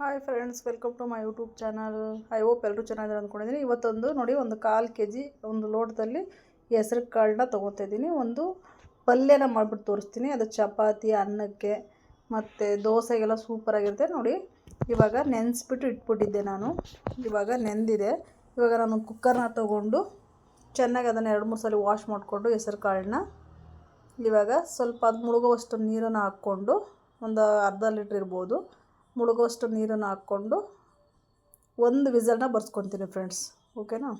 Hi friends welcome to my YouTube channel I hope ಎಲ್ಲರೂ ಚೆನ್ನಾಗಿದ್ದಾರೆ ಅಂದ್ಕೊಂಡಿದ್ದೀನಿ. ಇವತ್ತೊಂದು ನೋಡಿ, ಒಂದು ಕಾಲು ಕೆ ಜಿ ಒಂದು ಲೋಟದಲ್ಲಿ ಹೆಸ್ರು ಕಾಳನ್ನ ತೊಗೊತಾ ಇದ್ದೀನಿ. ಒಂದು ಪಲ್ಯನ ಮಾಡಿಬಿಟ್ಟು ತೋರಿಸ್ತೀನಿ. ಅದು ಚಪಾತಿ, ಅನ್ನಕ್ಕೆ, ಮತ್ತು ದೋಸೆಗೆಲ್ಲ ಸೂಪರಾಗಿರುತ್ತೆ ನೋಡಿ, ಇವಾಗ ನೆನೆಸ್ಬಿಟ್ಟು ಇಟ್ಬಿಟ್ಟಿದ್ದೆ ನಾನು. ಇವಾಗ ನೆಂದಿದೆ. ಇವಾಗ ನಾನು ಕುಕ್ಕರ್ನ ತೊಗೊಂಡು ಚೆನ್ನಾಗಿ ಅದನ್ನು ಎರಡು, ಮೂರು ಸಲ ವಾಶ್ ಮಾಡಿಕೊಂಡು ಹೆಸರು ಕಾಳನ್ನ ಇವಾಗ ಸ್ವಲ್ಪ ಅದು ಮುಳುಗುವಷ್ಟು ನೀರನ್ನು ಹಾಕ್ಕೊಂಡು ಒಂದು ಅರ್ಧ ಲೀಟ್ರ್ ಇರ್ಬೋದು. ಮುಳುಗುವಷ್ಟು ನೀರನ್ನು ಹಾಕ್ಕೊಂಡು ಒಂದು ವಿಸಲ್ನ ಬರ್ಸ್ಕೊತೀನಿ ಫ್ರೆಂಡ್ಸ್, ಓಕೆನಾ?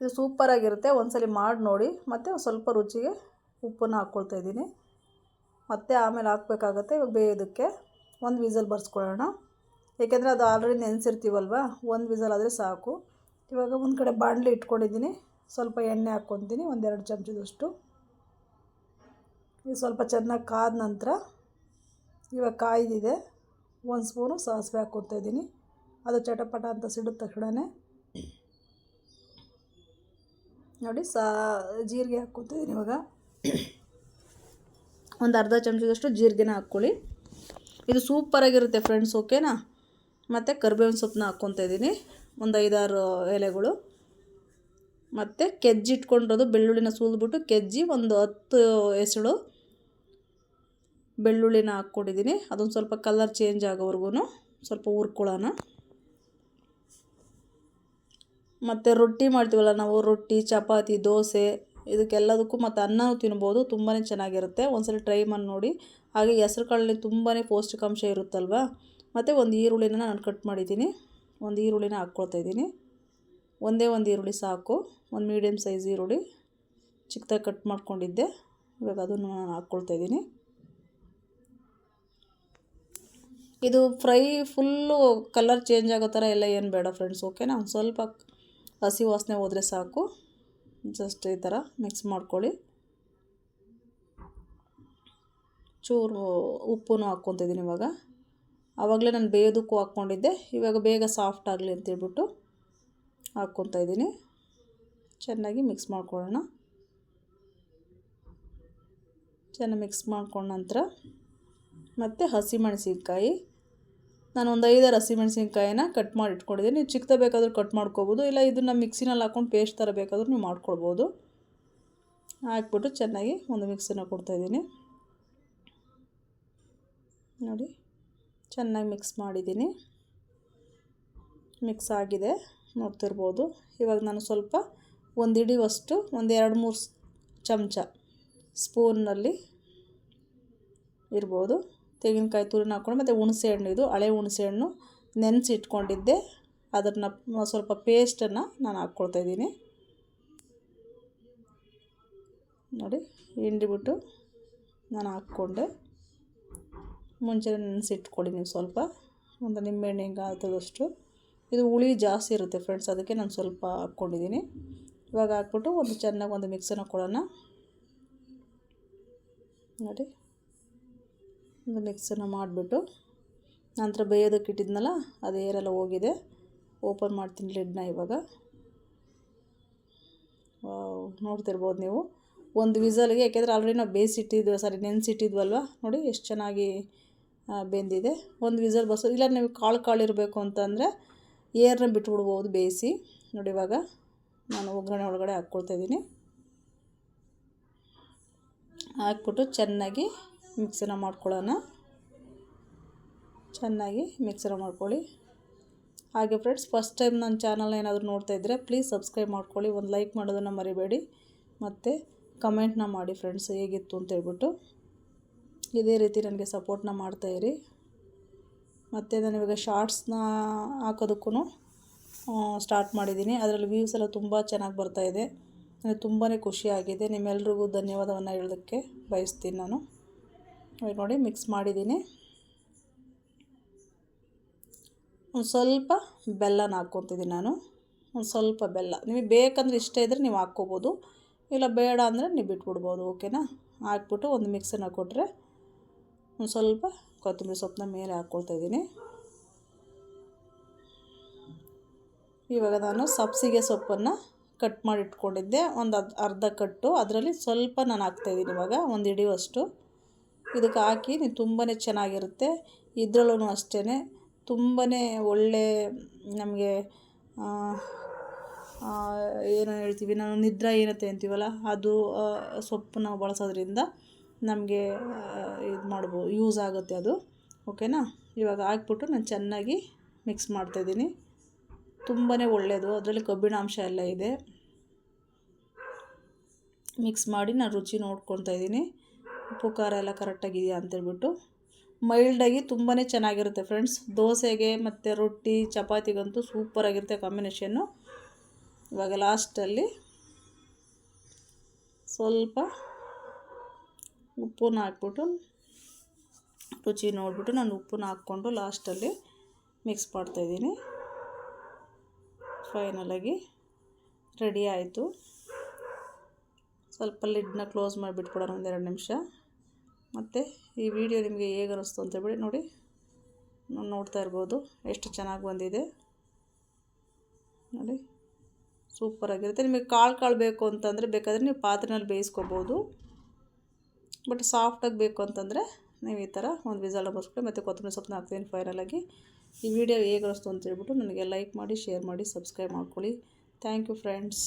ಇದು ಸೂಪರಾಗಿರುತ್ತೆ ಒಂದ್ಸಲಿ ಮಾಡಿ ನೋಡಿ, ಮತ್ತು ಸ್ವಲ್ಪ ರುಚಿಗೆ ಉಪ್ಪನ್ನು ಹಾಕ್ಕೊಳ್ತಾ ಇದ್ದೀನಿ. ಮತ್ತೆ ಆಮೇಲೆ ಹಾಕ್ಬೇಕಾಗತ್ತೆ ಇವಾಗ ಬೇಯೋದಕ್ಕೆ ಒಂದು ವಿಸಲ್ ಬರ್ಸ್ಕೊಳ್ಳೋಣ. ಏಕೆಂದರೆ ಅದು ಆಲ್ರೆಡಿ ನೆನೆಸಿರ್ತೀವಲ್ವ, ಒಂದು ವಿಸಲ್ ಆದರೆ ಸಾಕು. ಇವಾಗ ಒಂದು ಕಡೆ ಬಾಣಲಿ ಇಟ್ಕೊಂಡಿದ್ದೀನಿ, ಸ್ವಲ್ಪ ಎಣ್ಣೆ ಹಾಕ್ಕೊತೀನಿ ಒಂದೆರಡು ಚಮಚದಷ್ಟು. ಇದು ಸ್ವಲ್ಪ ಚೆನ್ನಾಗಿ ಕಾದ ನಂತರ ಇವಾಗ ಕಾಯ್ದಿದೆ. ಒಂದು ಸ್ಪೂನು ಸಾಸಿವೆ ಹಾಕ್ಕೊತಾ ಇದ್ದೀನಿ ಅದು ಚಟಪಟ ಅಂತ ಸಿಡಿದ ತಕ್ಷಣವೇ ನೋಡಿ ಸಾ ಜೀರಿಗೆ ಹಾಕ್ಕೊತಿದ್ದೀನಿ ಇವಾಗ ಒಂದು ಅರ್ಧ ಚಮಚದಷ್ಟು ಜೀರಿಗೆನ ಹಾಕ್ಕೊಳ್ಳಿ ಇದು ಸೂಪರಾಗಿರುತ್ತೆ ಫ್ರೆಂಡ್ಸ್ ಓಕೆನಾ ಮತ್ತು ಕರ್ಬೇವಿನ ಸೊಪ್ಪನ್ನ ಹಾಕ್ಕೊತಾ ಇದ್ದೀನಿ ಒಂದು ಐದಾರು ಎಲೆಗಳು ಮತ್ತು ಕೆಜ್ಜಿ ಇಟ್ಕೊಂಡಿರೋದು ಬೆಳ್ಳುಳ್ಳಿನ ಸೂದ್ಬಿಟ್ಟು ಕೆಜ್ಜಿ ಒಂದು ಹತ್ತು ಎಸಳು ಬೆಳ್ಳುಳ್ಳಿನ ಹಾಕ್ಕೊಂಡಿದ್ದೀನಿ. ಅದೊಂದು ಸ್ವಲ್ಪ ಕಲರ್ ಚೇಂಜ್ ಆಗೋವರೆಗೂ ಸ್ವಲ್ಪ ಹುರ್ಕೊಳ್ಳೋಣ. ಮತ್ತು ರೊಟ್ಟಿ ಮಾಡ್ತೀವಲ್ಲ ನಾವು, ರೊಟ್ಟಿ, ಚಪಾತಿ, ದೋಸೆ, ಇದಕ್ಕೆಲ್ಲದಕ್ಕೂ ಮತ್ತು ಅನ್ನನೂ ತಿನ್ಬೋದು. ತುಂಬಾ ಚೆನ್ನಾಗಿರುತ್ತೆ. ಒಂದ್ಸಲ ಟ್ರೈ ಮಾಡಿ ನೋಡಿ. ಹಾಗೆ ಹೆಸ್ರು ಕಾಳಲ್ಲಿ ತುಂಬಾ ಪೌಷ್ಟಿಕಾಂಶ ಇರುತ್ತಲ್ವ? ಮತ್ತು ಒಂದು ಈರುಳ್ಳಿನ ನಾನು ಕಟ್ ಮಾಡಿದ್ದೀನಿ. ಒಂದು ಈರುಳ್ಳಿನ ಹಾಕ್ಕೊಳ್ತಾ ಇದ್ದೀನಿ. ಒಂದೇ ಒಂದು ಈರುಳ್ಳಿ ಸಾಕು. ಒಂದು ಮೀಡಿಯಮ್ ಸೈಜ್ ಈರುಳ್ಳಿ. ಚಿಕ್ಕದಾಗಿ ಕಟ್ ಮಾಡ್ಕೊಂಡಿದ್ದೆ. ಇವಾಗ ಅದನ್ನು ನಾನು ಹಾಕ್ಕೊಳ್ತಾ ಇದ್ದೀನಿ. ಇದು ಫ್ರೈ ಫುಲ್ಲು ಕಲರ್ ಚೇಂಜ್ ಆಗೋ ಥರ ಎಲ್ಲ ಏನು ಬೇಡ ಫ್ರೆಂಡ್ಸ್, ಓಕೆನಾ? ಸ್ವಲ್ಪ ಹಸಿ ವಾಸನೆ ಹೋದರೆ ಸಾಕು. ಜಸ್ಟ್ ಈ ಥರ ಮಿಕ್ಸ್ ಮಾಡ್ಕೊಳ್ಳಿ. ಚೂರು ಉಪ್ಪು ಹಾಕ್ಕೊತಿದ್ದೀನಿ ಇವಾಗ. ಆವಾಗಲೇ ನಾನು ಬೇಯೋದಕ್ಕೂ ಹಾಕ್ಕೊಂಡಿದ್ದೆ, ಇವಾಗ ಬೇಗ ಸಾಫ್ಟ್ ಆಗಲಿ ಅಂತೇಳ್ಬಿಟ್ಟು ಹಾಕ್ಕೊತಾ ಇದ್ದೀನಿ. ಚೆನ್ನಾಗಿ ಮಿಕ್ಸ್ ಮಾಡ್ಕೊಳ್ಳೋಣ. ಚೆನ್ನಾಗಿ ಮಿಕ್ಸ್ ಮಾಡ್ಕೊಂಡ ನಂತರ ಮತ್ತು ಹಸಿಮೆಣಸಿನ್ಕಾಯಿ ನಾನು ಒಂದು ಐದಾರು ಹಸಿಮೆಣಸಿನ್ಕಾಯಿನ ಕಟ್ ಮಾಡಿ ಇಟ್ಕೊಂಡಿದ್ದೀನಿ. ನೀವು ಚಿಕ್ಕದ ಬೇಕಾದರೂ ಕಟ್ ಮಾಡ್ಕೊಬೋದು, ಇಲ್ಲ ಇದನ್ನು ಮಿಕ್ಸಿನಲ್ಲಿ ಹಾಕ್ಕೊಂಡು ಪೇಸ್ಟ್ ಥರ ಬೇಕಾದರೂ ನೀವು ಮಾಡ್ಕೊಳ್ಬೋದು. ಹಾಕ್ಬಿಟ್ಟು ಚೆನ್ನಾಗಿ ಒಂದು ಮಿಕ್ಸಿನ ಕೊಡ್ತಾಯಿದ್ದೀನಿ ನೋಡಿ, ಚೆನ್ನಾಗಿ ಮಿಕ್ಸ್ ಮಾಡಿದ್ದೀನಿ. ಮಿಕ್ಸ್ ಆಗಿದೆ, ನೋಡ್ತಿರ್ಬೋದು. ಇವಾಗ ನಾನು ಸ್ವಲ್ಪ ಒಂದು ಹಿಡಿವಷ್ಟು ಒಂದು ಎರಡು ಮೂರು ಚಮಚ ಸ್ಪೂನ್ನಲ್ಲಿ ಇರ್ಬೋದು. ತೆಂಗಿನಕಾಯಿ ತುರಿನ ಹಾಕ್ಕೊಂಡು ಮತ್ತು ಹುಣಸೆ ಹಣ್ಣು ಇದು ಹಳೆ ಹುಣಸೆ ಹಣ್ಣು ನೆನೆಸಿ ಇಟ್ಕೊಂಡಿದ್ದೆ ಅದನ್ನು ಸ್ವಲ್ಪ ಪೇಸ್ಟನ್ನು ನಾನು ಹಾಕ್ಕೊಳ್ತಾಯಿದ್ದೀನಿ ನೋಡಿ, ಹಿಂಡಿಬಿಟ್ಟು ನಾನು ಹಾಕ್ಕೊಂಡೆ. ಮುಂಚೆ ನೆನೆಸಿ ಇಟ್ಕೊಳ್ಳಿ ನೀವು ಸ್ವಲ್ಪ. ಒಂದು ನಿಂಬೆಹಣ್ಣು ಹಿಂಗೆ ಆಗ್ತದಷ್ಟು ಇದು ಹುಳಿ ಜಾಸ್ತಿ ಇರುತ್ತೆ ಫ್ರೆಂಡ್ಸ್ ಅದಕ್ಕೆ ನಾನು ಸ್ವಲ್ಪ ಹಾಕ್ಕೊಂಡಿದ್ದೀನಿ. ಇವಾಗ ಹಾಕ್ಬಿಟ್ಟು ಒಂದು ಚೆನ್ನಾಗಿ ಒಂದು ಮಿಕ್ಸನ್ನು ಕೊಡೋಣ. ನೋಡಿ. ಒಂದು ಮಿಕ್ಸನ್ನು ಮಾಡಿಬಿಟ್ಟು ನಂತರ ಬೇಯೋದಕ್ಕೆ ಇಟ್ಟಿದ್ನಲ್ಲ, ಅದು ಏರೆಲ್ಲ ಹೋಗಿದೆ. ಓಪನ್ ಮಾಡ್ತೀನಿ ಲಿಡ್ನ ಇವಾಗ. ನೋಡ್ತಿರ್ಬೋದು ನೀವು. ಒಂದು ವಿಸಲ್ಗೆ, ಯಾಕೆಂದರೆ ಆಲ್ರೆಡಿ ನಾವು ಬೇಯಿಸಿಟ್ಟಿದ್ವಿ, ಸಾರಿ ನೆನೆಸಿಟ್ಟಿದ್ವಲ್ವ? ನೋಡಿ, ಎಷ್ಟು ಚೆನ್ನಾಗಿ ಬೆಂದಿದೆ. ಒಂದು ವಿಸಲ್ ಬಸ್ ಇಲ್ಲ ನೀವು ಕಾಳು ಕಾಳು ಇರಬೇಕು ಅಂತಂದರೆ ಏರ್ನ ಬಿಟ್ಬಿಡ್ಬೋದು ಬೇಯಿಸಿ. ನೋಡಿ ಇವಾಗ, ನಾನು ಒಗ್ಗರಣೆ ಒಳಗಡೆ ಹಾಕ್ಕೊಳ್ತಾಯಿದ್ದೀನಿ ಹಾಕ್ಬಿಟ್ಟು ಚೆನ್ನಾಗಿ ಮಿಕ್ಸನ್ನ ಮಾಡ್ಕೊಳ್ಳೋಣ. ಚೆನ್ನಾಗಿ ಮಿಕ್ಸರ ಮಾಡ್ಕೊಳ್ಳಿ. ಹಾಗೆ ಫ್ರೆಂಡ್ಸ್, ಫಸ್ಟ್ ಟೈಮ್ ನನ್ನ ಚಾನಲ್ ಏನಾದರೂ ನೋಡ್ತಾ ಇದ್ದರೆ ಪ್ಲೀಸ್ ಸಬ್ಸ್ಕ್ರೈಬ್ ಮಾಡ್ಕೊಳ್ಳಿ. ಒಂದು ಲೈಕ್ ಮಾಡೋದನ್ನು ಮರಿಬೇಡಿ. ಮತ್ತು ಕಮೆಂಟ್ನ ಮಾಡಿ ಫ್ರೆಂಡ್ಸ್, ಹೇಗಿತ್ತು ಅಂತ ಹೇಳ್ಬಿಟ್ಟು. ಇದೇ ರೀತಿ ನನಗೆ ಸಪೋರ್ಟ್ನ ಮಾಡ್ತಾಯಿರಿ ಮತ್ತು ನಾನು ಇವಾಗ ಶಾರ್ಟ್ಸ್ನ ಹಾಕೋದಕ್ಕೂ ಸ್ಟಾರ್ಟ್ ಮಾಡಿದ್ದೀನಿ. ಅದರಲ್ಲಿ ವ್ಯೂಸ್ ಎಲ್ಲ ತುಂಬ ಚೆನ್ನಾಗಿ ಬರ್ತಾಯಿದೆ ನನಗೆ ತುಂಬಾ ಖುಷಿಯಾಗಿದೆ ನಿಮ್ಮೆಲ್ರಿಗೂ ಧನ್ಯವಾದವನ್ನು ಹೇಳೋದಕ್ಕೆ ಬಯಸ್ತೀನಿ ನಾನು. ನೋಡಿ ಮಿಕ್ಸ್ ಮಾಡಿದ್ದೀನಿ. ಒಂದು ಸ್ವಲ್ಪ ಬೆಲ್ಲನ ಹಾಕ್ಕೊತಿದ್ದೀನಿ ನಾನು. ಒಂದು ಸ್ವಲ್ಪ ಬೆಲ್ಲ. ನಿಮಗೆ ಬೇಕಂದ್ರೆ ಇಷ್ಟ ಇದ್ದರೆ ನೀವು ಹಾಕ್ಕೋಬೋದು. ಇಲ್ಲ ಬೇಡ ಅಂದರೆ ನೀವು ಬಿಟ್ಬಿಡ್ಬೋದು, ಓಕೆನಾ? ಹಾಕ್ಬಿಟ್ಟು ಒಂದು ಮಿಕ್ಸನ್ನು ಕೊಟ್ಟರೆ ಒಂದು ಸ್ವಲ್ಪ ಕೊತ್ತಂಬರಿ ಸೊಪ್ಪನ್ನ ಮೇಲೆ ಹಾಕ್ಕೊಳ್ತಾಯಿದ್ದೀನಿ. ಇವಾಗ ನಾನು ಸಬ್ಸಿಗೆ ಸೊಪ್ಪನ್ನು ಕಟ್ ಮಾಡಿ ಇಟ್ಕೊಂಡಿದ್ದೆ ಒಂದು ಅರ್ಧ ಕಟ್ಟು ಅದರಲ್ಲಿ ಸ್ವಲ್ಪ ನಾನು ಹಾಕ್ತಾಯಿದ್ದೀನಿ ಇವಾಗ. ಒಂದು ಹಿಡಿಯುವಷ್ಟು. ಇದಕ್ಕೆ ಹಾಕಿ ನೀವು ತುಂಬಾ ಚೆನ್ನಾಗಿರುತ್ತೆ. ಇದ್ರಲ್ಲೂ ಅಷ್ಟೇ ತುಂಬಾ ಒಳ್ಳೆ ನಮಗೆ ಏನು ಹೇಳ್ತೀವಿ, ನಾವು ನಿದ್ರಾಹೀನತೆ ಅಂತೀವಲ್ಲ ಅದು ಸೊಪ್ಪು ನಾವು ಬಳಸೋದ್ರಿಂದ ನಮಗೆ ಇದು ಮಾಡ್ಬೋದು ಯೂಸ್ ಆಗುತ್ತೆ ಅದು. ಓಕೆನಾ? ಇವಾಗ ಹಾಕ್ಬಿಟ್ಟು ನಾನು ಚೆನ್ನಾಗಿ ಮಿಕ್ಸ್ ಮಾಡ್ತಾಯಿದ್ದೀನಿ ತುಂಬಾ ಒಳ್ಳೆಯದು ಅದರಲ್ಲಿ ಕಬ್ಬಿಣಾಂಶ ಎಲ್ಲ ಇದೆ. ಮಿಕ್ಸ್ ಮಾಡಿ ನಾನು ರುಚಿ ನೋಡ್ಕೊತಾ ಇದ್ದೀನಿ. ಉಪ್ಪು, ಖಾರ ಎಲ್ಲ ಕರೆಕ್ಟಾಗಿದೆಯಾ ಅಂತೇಳ್ಬಿಟ್ಟು ಮೈಲ್ಡಾಗಿ ತುಂಬಾ ಚೆನ್ನಾಗಿರುತ್ತೆ ಫ್ರೆಂಡ್ಸ್ ದೋಸೆಗೆ ಮತ್ತು ರೊಟ್ಟಿ, ಚಪಾತಿಗಂತೂ ಸೂಪರಾಗಿರುತ್ತೆ ಕಾಂಬಿನೇಷನ್ನು ಇವಾಗ ಲಾಸ್ಟಲ್ಲಿ ಸ್ವಲ್ಪ ಉಪ್ಪನ್ನ ಹಾಕ್ಬಿಟ್ಟು ರುಚಿ ನೋಡಿಬಿಟ್ಟು ನಾನು ಉಪ್ಪನ್ನ ಹಾಕ್ಕೊಂಡು ಲಾಸ್ಟಲ್ಲಿ ಮಿಕ್ಸ್ ಮಾಡ್ತಾಯಿದ್ದೀನಿ ಫೈನಲಾಗಿ ರೆಡಿ ಆಯಿತು. ಸ್ವಲ್ಪ ಲಿಡ್ನ ಕ್ಲೋಸ್ ಮಾಡಿಬಿಟ್ಕೊಡೋಣ ಒಂದೆರಡು ನಿಮಿಷ. ಮತ್ತು ಈ ವಿಡಿಯೋ ನಿಮಗೆ ಹೇಗೆ ಅನ್ನಿಸ್ತು ಅಂತ ಹೇಳ್ಬಿಡಿ ನೋಡಿ. ನೋಡ್ತಾ ಇರ್ಬೋದು ಎಷ್ಟು ಚೆನ್ನಾಗಿ ಬಂದಿದೆ. ನೋಡಿ. ಸೂಪರಾಗಿರುತ್ತೆ ನಿಮಗೆ ಕಾಳು ಕಾಳು ಬೇಕು ಅಂತಂದರೆ ಬೇಕಾದರೆ ನೀವು ಪಾತ್ರೆನಲ್ಲಿ ಬೇಯಿಸ್ಕೋಬೋದು. ಬಟ್ ಸಾಫ್ಟಾಗಿ ಬೇಕು ಅಂತಂದರೆ ನೀವು ಈ ಥರ ಒಂದು ವಿಸಲ್ ಬಸ್ಬಿಟ್ಟು ಮತ್ತು ಕೊತ್ತಂಬರಿ ಸೊಪ್ಪನ್ನ ಹಾಕ್ತೀನಿ ಫೈನಲಾಗಿ ಈ ವಿಡಿಯೋ ಹೇಗೆ ಅನಿಸ್ತು ಅಂತ ಹೇಳ್ಬಿಟ್ಟು ನನಗೆ ಲೈಕ್ ಮಾಡಿ ಶೇರ್ ಮಾಡಿ ಸಬ್ಸ್ಕ್ರೈಬ್ ಮಾಡ್ಕೊಳ್ಳಿ. Thank you friends